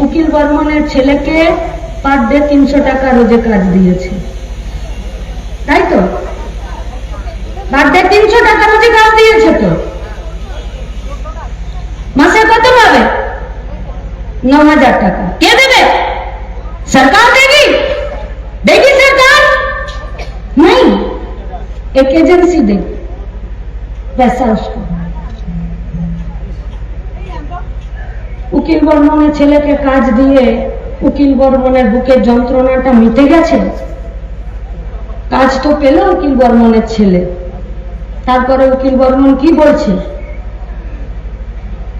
উকিল বর্মনের ছেলেকে পার ডে তিনশো টাকা রোজে কাজ দিয়েছে তাই তো পার ডে তিনশো টাকা রোজে কাজ দিয়েছে তো মাসে কত পাবে ন হাজার টাকা কে দেবে सरकार देगी देगी सरकार नहीं एक एजेंसी देगी पैसा उसको উকিল বর্মনের ছেলেকে কাজ দিয়ে উকিল বর্মনের বুকের যন্ত্রণাটা মিটে গেছে কাজ তো পেল উকিল বর্মনের ছেলে তারপরে উকিল বর্মন কি বলছে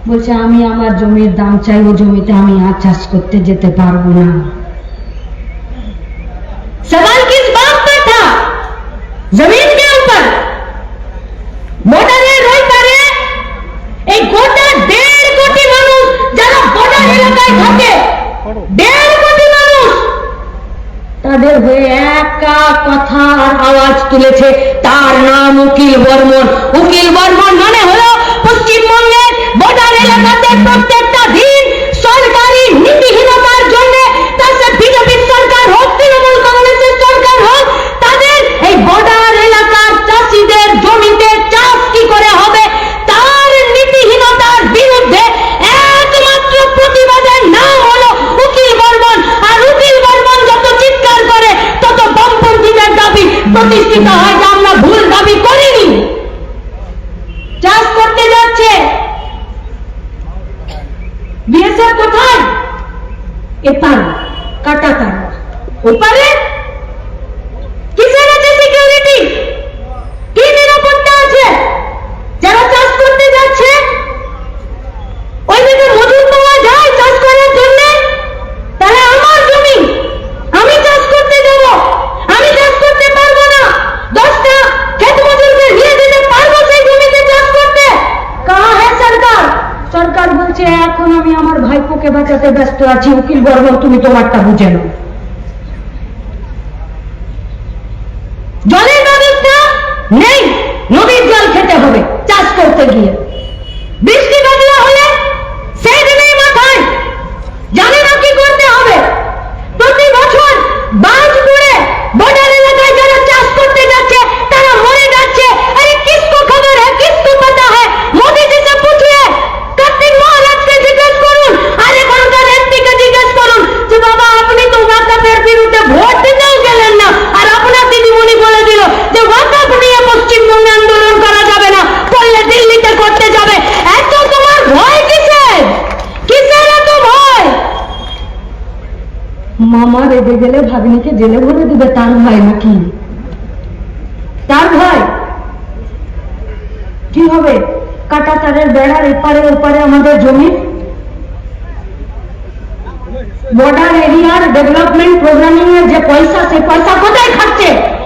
বলছে আমি আমার জমির দাম চাই ও জমিতে আমি আর চাষ করতে যেতে পারবো না सवाल किस बात पर था जमीन দেড় কোটি মানুষ তাদের হয়ে একা কথার আওয়াজ তুলেছে। তার নাম উকিল বর্মন। উকিল বর্মন মানে প্রতিষ্ঠিত হয় যে আমরা ভুল দাবি করিনি। চাষ করতে যাচ্ছে। বিএসএফ কোথায়? এপার কাটা তার ওপারে কিসের আছে সিকিউরিটি কি নিরাপত্তা আছে যারা চাষ করতে যাচ্ছে ওইদিকে মজুর পাওয়া যায় চাষ করার জন্য তাহলে আমার জমি আমি চাষ করতে যাব আমি চাষ করতে পারব না দশটা ক্ষেত মজুরকে নিয়ে দিতে পারব সেই জমিতে চাষ করতে কাহা হ্যাঁ সরকার সরকার বলছে, এখন আমি আমার ভাইপোকে বাঁচাতে ব্যস্ত আছি। উকিল বর্গ, তুমি তোমারটা বুঝে নাও। জলের ব্যবস্থা নেই। মামা রেগে গেলে ভাগ্নিকে জেলে ভরে দিবে, তার ভাই নাকি? তার ভাই? কি হবে? কাটা তারের বেড়ার এপারে ওপারে আমাদের জমি? বর্ডার এরিয়ার ডেভেলপমেন্ট প্রোগ্রামিং এর যে পয়সা, সে পয়সা কোথায় খাচ্ছে?